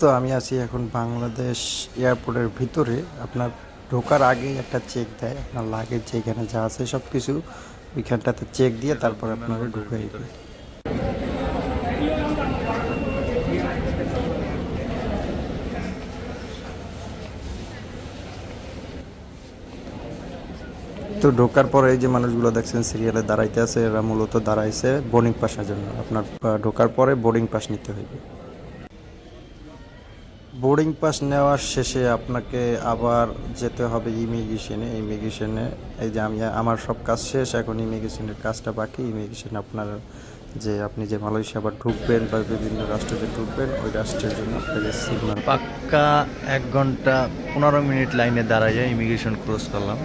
তো আমি আছি এখন বাংলাদেশ এয়ারপোর্টের ভিতরে। আপনার ঢোকার আগে একটা চেক দেয়, আপনার লাগেজ যেখানে যা আছে সব কিছু ওইখানটাতে চেক দিয়ে তারপর আপনাকে ঢুকে তো ঢোকার পরে এই যে মানুষগুলো দেখছেন সিরিয়ালে দাঁড়াইতে আছে, এরা মূলত দাঁড়াইছে বোর্ডিং পাসের জন্য। আপনার ঢোকার পরে বোর্ডিং পাস নিতে হইবে। বোর্ডিং পাস নেওয়ার শেষে আপনাকে আবার যেতে হবে ইমিগ্রেশনে ইমিগ্রেশনে এই যে আমি, আমার সব কাজ শেষ, এখন ইমিগ্রেশনের কাজটা বাকি। ইমিগ্রেশন আপনার যে, আপনি যে মালয়েশিয়া আবার ঢুকবেন বা বিভিন্ন রাষ্ট্রে যে ঢুকবেন, ওই রাষ্ট্রের জন্য আপনাকে পাক্কা এক ঘণ্টা পনেরো মিনিট লাইনে দাঁড়াইয়া ইমিগ্রেশন ক্রস করলাম।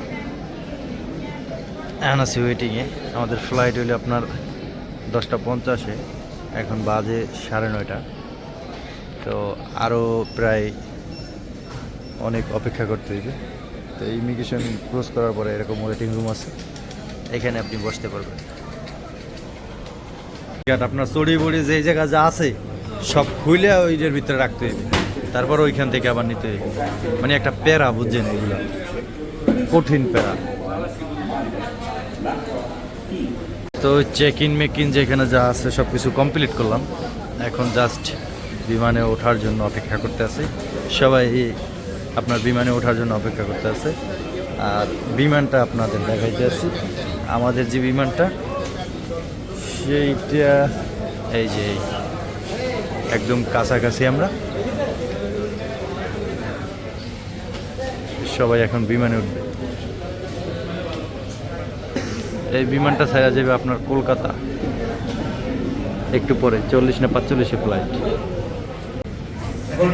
এখন আছি ওয়েটিংয়ে আমাদের ফ্লাইট হইলে আপনার দশটা পঞ্চাশে। এখন বাজে সাড়ে নয়টা। তো আরও প্রায় অনেক অপেক্ষা করতে হইবে। তো ইমিগ্রেশন ক্রস করার পরে এরকম ওয়েটিং রুম আছে। এখানে আপনি বসতে পারবেন। আপনার চড়ি বড়ি যে জায়গা যা আছে, সব খুলে ওইটার ভিতরে রাখতে হইবে। তারপর ওইখান থেকে আবার নিতে হইবে। মানে একটা প্যারা, বুঝছেন এগুলো? কঠিন প্যারা। তো চেক ইন মেক ইন যেখানে যা আছে সব কিছু কমপ্লিট করলাম। এখন জাস্ট বিমানে ওঠার জন্য অপেক্ষা করতে আছে। সবাই আপনার বিমানে ওঠার জন্য অপেক্ষা করতে আছে। আর বিমানটা আপনাদের দেখাইতে আছি। আমাদের যে বিমানটা, সেইটা, এই যে, একদম কাছাকাছি আমরা। সবাই এখন বিমানে উঠবে। এই বিমানটা ছাড়া যাবে আপনার কলকাতা। একটু পরে চল্লিশ না পাঁচচল্লিশে ফ্লাইট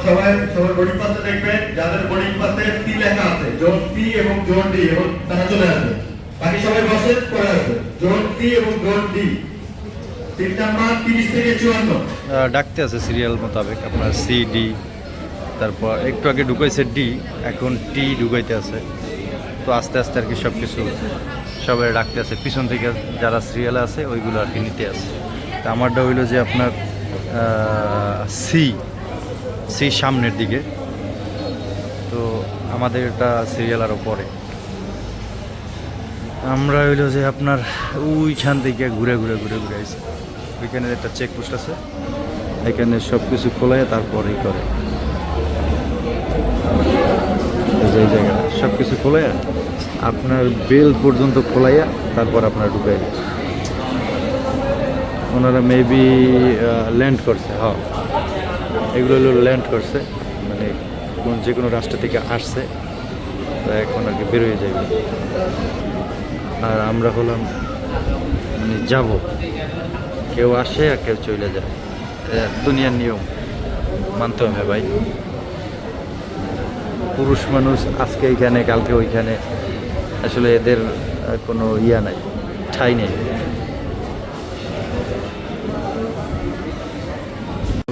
সবাই সবার বোর্ডিং পাসে দেখবেন যাদের বোর্ডিং পাসে টি লেখা আছে জোন পি এবং জোন ডি এবং তারা চলে আসবে। বাকি সবাই বসে পড়ে আসবে জোন পি এবং জোন ডি সিট নাম্বার তিরিশ থেকে চুয়ান্ন। ডাকতে আছে সিরিয়াল মোতাবেক আপনার সি ডি তারপর একটু আগে ঢুকাইছে ডি এখন টি ঢুকাইতে আছে। তো আস্তে আস্তে আর কি সব কিছু সবাই রাখতে আছে। পিছন থেকে যারা সিরিয়ালে আছে, ওইগুলো আর কি নিতে আছে। তা আমারটা হইল যে আপনার সি সি সামনের দিকে। তো আমাদের এটা সিরিয়াল আরও পরে। আমরা হইল যে আপনার ওইখান থেকে ঘুরে ঘুরে ঘুরে ঘুরে আসি ওইখানে একটা চেক পোস্ট আছে। এখানে সব কিছু খোলাই তারপরেই করে। জায়গাটা সব কিছু খোলাইয়া আপনার বেল পর্যন্ত খোলাইয়া তারপর আপনার ঢুকে ওনারা মেবি ল্যান্ড করছে হ্যাঁ এগুলো হলো ল্যান্ড করছে মানে কোন যে কোনো রাষ্ট্র থেকে আসছে, তো এখন আর কি বেরোয় যাবে। আর আমরা হলাম মানে যাব। কেউ আসে আর কেউ চলে যায়। দুনিয়ার নিয়ম, মানতে হবে ভাই। পুরুষ মানুষ আজকে এইখানে কালকে ওইখানে আসলে এদের কোনো ইয়া নাই, ঠাই নেই।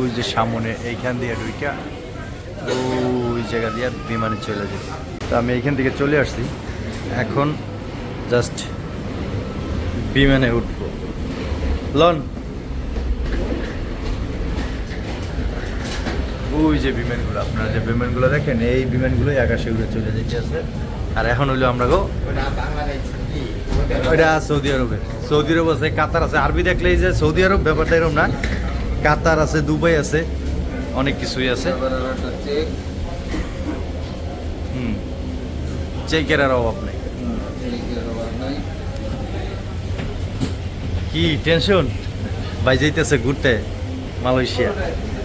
ওই যে সামনে এইখান দিয়ে ঢুইকা, ওই জায়গা দিয়ে বিমানে চলে যাবে তো আমি এইখান থেকে চলে আসছি। এখন জাস্ট বিমানে উঠবো। লন। ওই যে বিমানগুলো, আপনারা যে বিমানগুলো দেখেন, এই বিমানগুলোই আকাশে উড়ে চলে যেতে আছে। আর এখন হইল আমরা গো ওইটা সৌদি আরবের সৌদি আরব আছে, কাতার আছে। আরবি দেখলেই যে সৌদি আরব, ব্যাপারটা এরকম না। কাতার আছে, দুবাই আছে, অনেক কিছুই আছে। হুম। চেকের আর অভাব নেই। কি টেনশন? ভাই যাইতেছে ঘুরতে মালয়েশিয়া।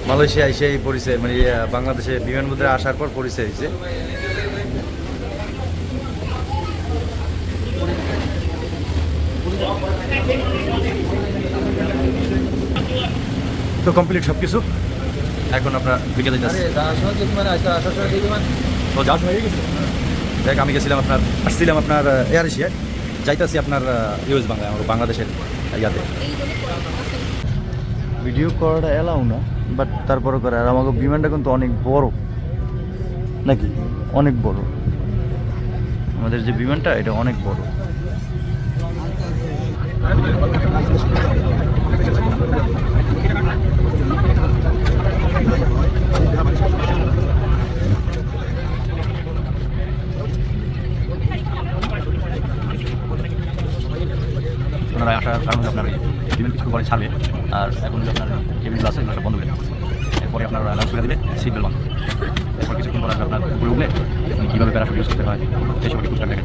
মালয়েশিয়া এসে পরিচয় মানে বাংলাদেশে বিমানবন্দরে আসার পর পরিচয় হয়েছে। তো কমপ্লিট সব কিছু এখন আপনার বিকেলে যাচ্ছে। তো যাওয়ার সময় হয়ে গেছে? দেখ আমি গেছিলাম আপনার আসছিলাম আপনার এয়ার এশিয়ায় যাইতেছি আপনার ইউএস বাংলায় আমার বাংলাদেশের ইয়াতে। ভিডিও করাটা এলাও না বাট তারপরে করে আর আমাকে বিমানটা কিন্তু অনেক বড়। নাকি? অনেক বড়। আমাদের যে বিমানটা এটা অনেক বড়। ওনারা আসার কারণ আপনার বিমান কিছু পরে ছাড়বে, আর এখন যে আপনার কেবিনগুলো আছে এগুলো সব বন্ধ করে এরপরে আপনার লাউড করে দেবে সিট বেল বন্ধ। এরপর কিছুক্ষণ পর আপনার উপরে উঠলে কীভাবে প্যারাশুট ইউজ করতে হয় এই সব দেবে